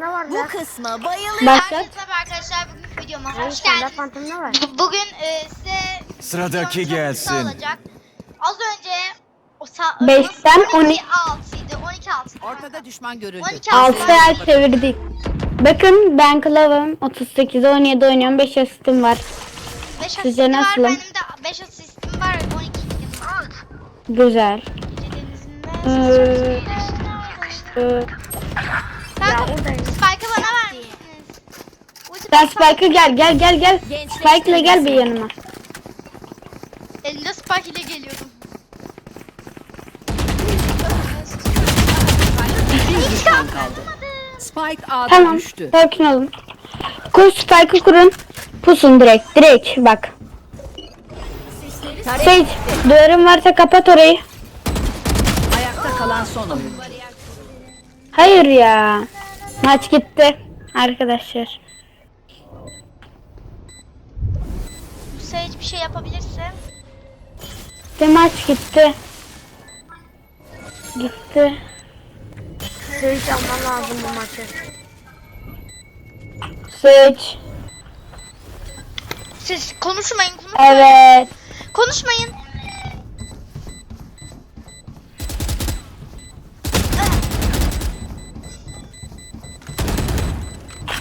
fantom ne var Bu kısma bayılıyorum. Başlat. Herkese merhaba arkadaşlar bugün videoma hoş geldiniz. fantom ne var? Bu- Bugün e, size Sıradaki çok gelsin. kısa olacak. Az önce o sa- Beşten 12 12 6'ydı. 12 6. Ortada düşman görüldü. 12 6. 6 ay çevirdik. Bakın ben Clove'ım 38 17 oynuyorum 5 asistim var. 5 Sizce asistim var. nasılım? Benim de 5 asistim var. 12 kilim var. Güzel. Gecedenizin Ee, ee, Kanka. Spike'ı bana ver misiniz? Ulti sen Spike'a gel gel gel gel. Spike'la gel bir yanıma. Elinde Spike ile geliyordum. Spike A'da Tamam düştü. sakin olun. Koş Spike'ı kurun. Pusun direkt direkt bak. Sage duvarın varsa kapat orayı. Ayakta kalan son oyun. Hayır ya. Maç gitti arkadaşlar. Bu Sage bir şey yapabilirse. Bir maç gitti. Gitti. Seyit alman lazım bu maçı. Sage. Siz konuşmayın konuşmayın. Evet. Konuşmayın.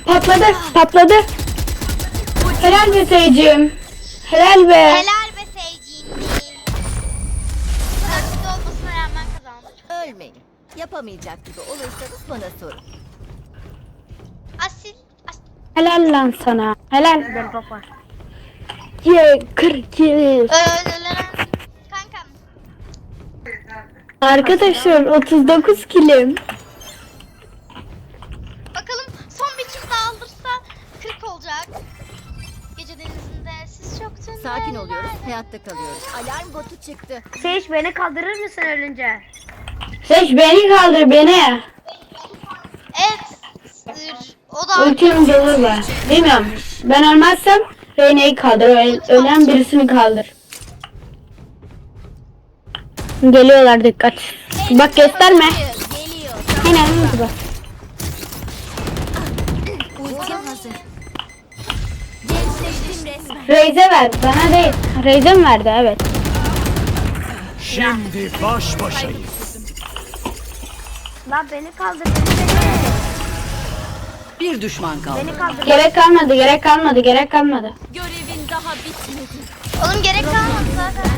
Patladı. Patladı. Helal be Sage'im. Helal be. Helal be Sage'in. Karşıda olmasına rağmen kazandık. Ölmeyin. Yapamayacak gibi olursanız bana sorun. Asil. Asil. Helal lan sana. Helal. Del papa. Ye 42. Kankam. Arkadaşlar 39 kilim. Hayatta kalıyoruz. Alarm botu çıktı. Seyit beni kaldırır mısın ölünce? Sage beni kaldır beni. Evet. O da Ultim dolu be. Bilmiyorum. Ben ölmezsem Reyna'yı kaldır. Öl- ölen birisini kaldır. Geliyorlar dikkat. Bak gösterme. Geliyor. Yine hızlı bak. Resmen. Raze'e ver. Bana değil. Raze'e mi verdi? Evet. Şimdi baş başayız. Lan beni kaldır. Beni, Bir düşman kaldı. beni kaldır. Gerek kalmadı. Gerek kalmadı. Gerek kalmadı. Görevin daha bitmedi. Oğlum gerek kalmadı zaten.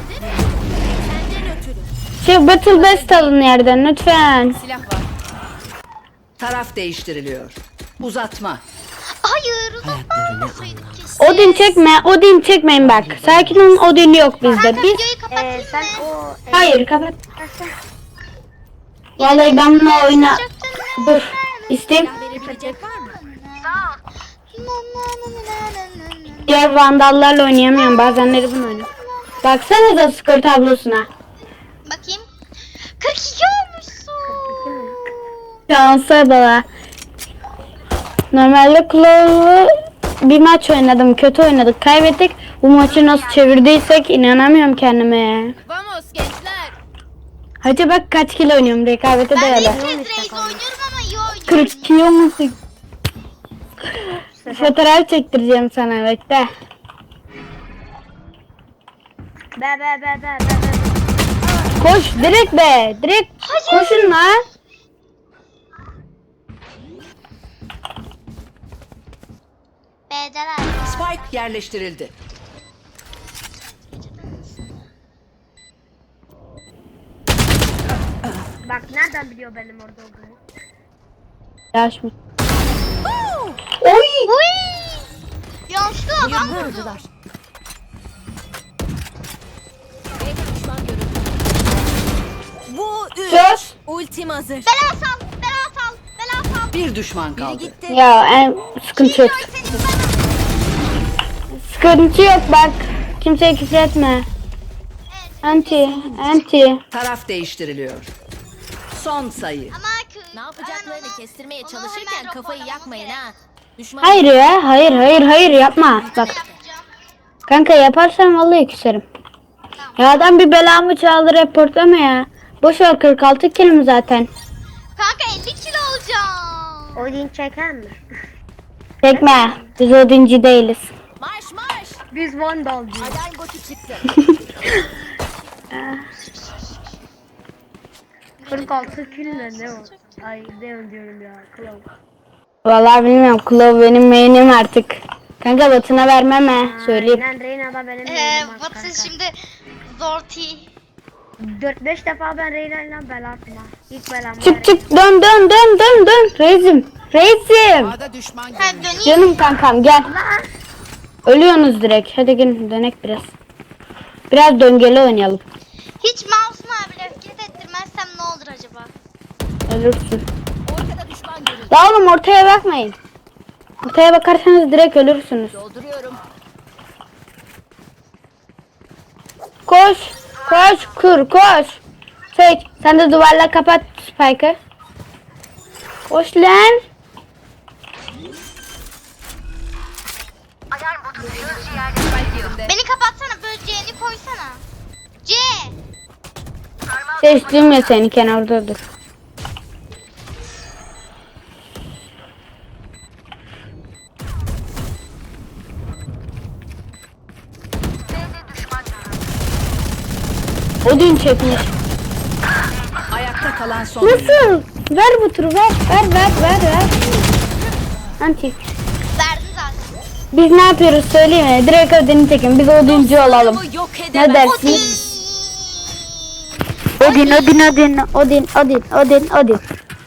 Senden ötürü. Şey Battle Best alın yerden lütfen. Silah var. Taraf değiştiriliyor. Uzatma. Hayır uzatmasaydık kesin. Odin çekme. Odin çekmeyin bak. Sakin olun. Odin yok bizde. Kanka Biz videoyu kapatayım Ee, sen mı? o... e, Hayır kapat. Vallahi ben bunu oyna. Dur. İsteyim. Verebilecek var mı? Diğer vandallarla oynayamıyorum. Bazenleri bunu oynuyorum. Baksana da skor tablosuna. Bakayım. 42 olmuşsun. Şansa bala. Normalde Claw'u bir maç oynadım. Kötü oynadık. Kaybettik. Bu maçı nasıl çevirdiysek inanamıyorum kendime. Vamos gençler. Hadi bak kaç kilo oynuyorum. Rekabete Ben de dayalı. ilk kez Raze oynuyorum ama iyi oynuyorum. 40 kilo musun? Fotoğraf çektireceğim sana bekle. Be be be be be be. Koş direkt be. Direkt koşun lan. Var. Spike yerleştirildi. Bak nereden biliyor benim orada olduğumu? Yaş mı? Oy. Uy! Yanlışlıkla adam vurdu. Bu üç. Sus. Ultim hazır. Bela sal, bela sal, bela sal. Bir düşman kaldı. gitti. Ya en sıkıntı yok. Sıkıntı yok bak. Kimseye küfür etme. Anti, anti. Taraf değiştiriliyor. Son sayı. Ama Ne yapacaklarını kestirmeye çalışırken kafayı yakmayın ha. Düşman Hayır ya, hayır, hayır, hayır yapma. Bak, kanka yaparsan vallahi küserim. Ya adam bir belamı çaldı reportlama ya. Boş ver 46 kilim zaten. Kanka 50 kilo olacağım. Odin çeker mi? Çekme. Biz odinci değiliz. Biz Vandal'cıyız. Alarm çıktı. 46 kille ne o? Ay ne diyorum ya. Klav. Vallahi bilmiyorum. Klov benim main'im artık. Kanka batına vermem he. Söyleyeyim. Aynen Reyna da benim Ee, kanka. şimdi Zorti. 4-5 defa ben Reyna ile bela attım ha. İlk belamı Çık çık dön dön dön dön dön. A'da düşman görüldü. döneyim. Canım kankam gel. Lan. Ölüyorsunuz direkt. Hadi gelin dönek biraz. Biraz döngeli oynayalım. Hiç mouse'uma bile hareket ettirmezsem ne olur acaba? Ölürsün. Ortada düşman görüldü. La oğlum ortaya bakmayın. Ortaya bakarsanız direkt ölürsünüz. Dolduruyorum. Koş. Koş kur koş. Seç. Sen de duvarla kapat Spike'ı. Koş lan. Beni kapatsana böceğini koysana. C. Seçtim ya seni kenarda dur. Odin çekmiş. Ayakta kalan son. Nasıl? Ver bu turu ver. Ver ver ver ver. Anti. Biz ne yapıyoruz söyleyeyim mi? Direkt Odin'i çekin. Biz Odinci olalım. Ne dersiniz? Odin, Odin, Odin, Odin, Odin, Odin, Odin.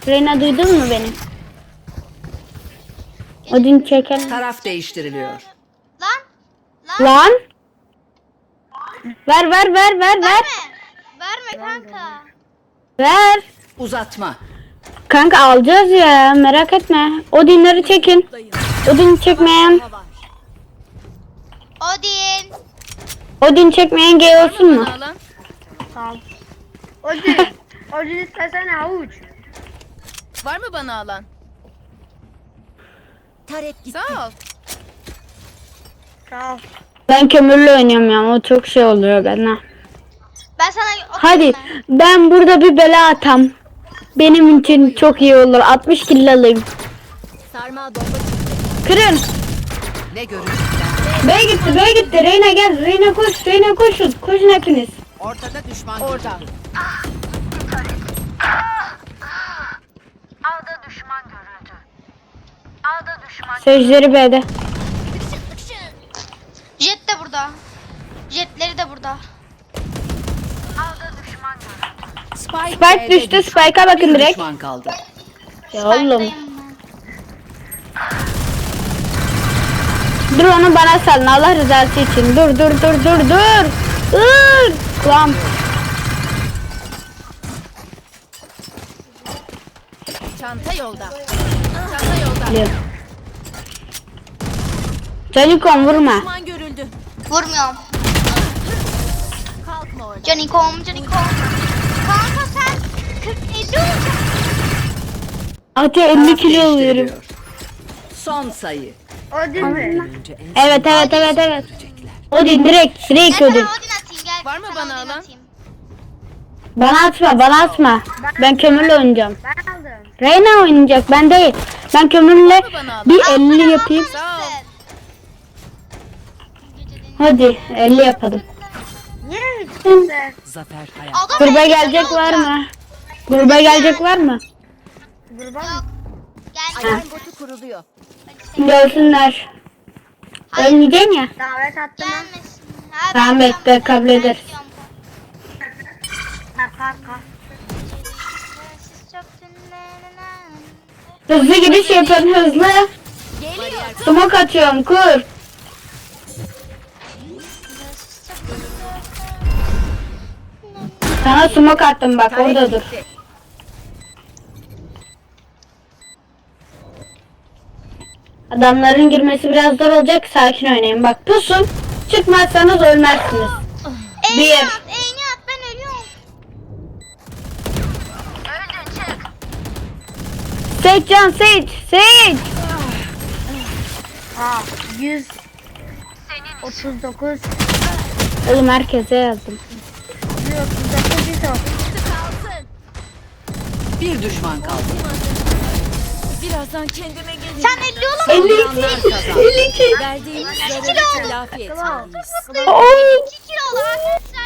Reyna duydun mu beni? Odin çeken. Taraf değiştiriliyor. Lan. Lan. Lan. Ver ver ver ver ver. Verme. Verme kanka. Ver. Uzatma. Kanka alacağız ya merak etme. Odinleri çekin. Odin çekmeyen. Odin. Odin çekmeyen gay olsun mu? Sağ ol. Odin. Odin istesene havuç. Var mı bana alan? Tarek gitti. Sağ ol. Sağ ol. Ben kömürlü oynuyorum ya o çok şey oluyor bana. Ben sana Hadi mı? ben burada bir bela atam. Benim için çok iyi olur. 60 kill alayım. Sarmal bomba çıktı. Kırın. Ne görecekler? Bey gitti, bey gitti. Reyna gel. Reyna koş, Reyna koşun. Koşun hepiniz. Ortada düşman Orada. görüldü. Sözleri B'de. Jet de burada. Jetleri de burada. Spike, Spike B'de düştü. Spike'a bakın direkt. düşman kaldı. Ya oğlum. Spike'dayım ben. Dur onu bana salın. Allah rızası için. Dur, dur, dur, dur, dur. Dur. Lan. Çanta yolda. Çanta yolda. Geliyorum. Canikon vurma. Düşman görüldü. Vurmuyorum. Kalkma orada. Canikom, Canikom. Kanka sen 40 50 olacaksın. Ate 50 Taraf kilo alıyorum. Son sayı. Mi? En Evet, evet, evet, evet. Odin direkt, direkt Gel Odin. sana Odin atayım gel. Var mı Sana bana Odin alan? atayım. Bana atma, bana atma. Ben kömürle oynayacağım. Ben aldım. Reyna oynayacak, ben değil. Ben kömürle bir 50 yapayım. Sağ ol. Hadi 50 yapalım. Niye kimse? Zafer hayat. Adam Gruba 50 gelecek var olacak. mı? Gruba gelecek var mı? Kurban mı? Yok. Gel. Alarm botu kuruluyor. Görsünler. Hayır. Ölmeyeceksin ya. Davet attım. Gelmesin. Ha, Tamam, bekle, kabul ederiz. Ha. Siz çok dinlenin. Hızlı gidiş yapın hızlı. Geliyor. Smoke atıyorum kur. Sana smoke attım bak orada dur. gitti. Adamların girmesi biraz zor olacak sakin oynayın. Bak pusun. Çıkmazsanız ölmezsiniz. Bir. at, eğni at ben ölüyorum. Seç can seç. Seç. Ha 100 39 Oğlum herkese yazdım. 139 100 Kalsın. Bir düşman kaldı. Birazdan kendime geleceğim. Sen 50 olamadın. 52. 52. Verdiğimiz zararı telafi etmeliyiz. 52 kilo olamadın sen.